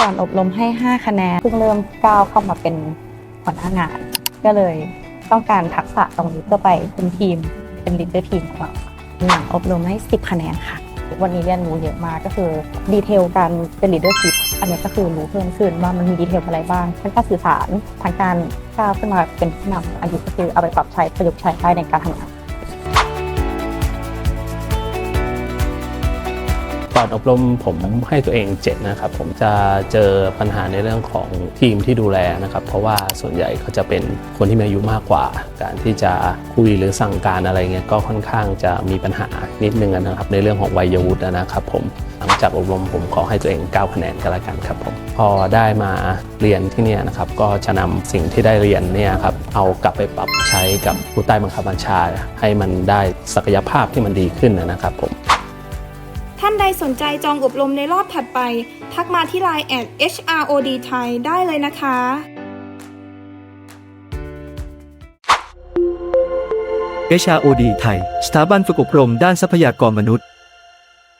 ก่อนอบรมให้ 5 คะแนนเพิ่งเริ่มก้าวเข้ามาเป็นหัวหน้างาน ก็เลยต้องการทักษะตรงนี้เพื่อไปเป็นทีมเป็นลีดเดอร์ทีมของเราหลังอบรมให้ 10 คะแนนค่ะ วันนี้เรียนรู้เยอะมากก็คือดีเทลการเป็นลีดเดอร์ชิพอันนี้ก็คือรู้เพิ่มขึ้นว่ามันมีดีเทลอะไรบ้างทั้งการสื่อสารทั้งการก้าวขึ้นมาเป็นผู้นำอันนี้ก็คือเอาไปปรับใช้ประยุกต์ใช้ได้ในการทำงาน ก่อนอบรมผมให้ตัวเองเจ็ดนะครับผมจะเจอปัญหาในเรื่องของทีมที่ดูแลนะครับ เพราะว่าส่วนใหญ่เขาจะเป็นคนที่มีอายุมากกว่า การที่จะคุยหรือสั่งการอะไรเงี้ยก็ค่อนข้างจะมีปัญหานิดนึงนะครับ ในเรื่องของวัยวุฒินะครับผมหลังจากอบรมผมขอให้ตัวเอง 9 คะแนนก็แล้วกันครับผมพอได้มาเรียนที่นี่นะครับก็จะนำสิ่งที่ได้เรียนเนี่ยครับเอากลับไปปรับใช้กับผู้ใต้บังคับบัญชา ให้มันได้ศักยภาพที่มันดีขึ้นนะครับผม ท่านใดสนใจจองอบรมในรอบถัดไป ทักมาที่ Line แอด HROD ไทยได้เลยนะคะ HROD ไทย สถาบันฝึกอบรมด้านทรัพยากรมนุษย์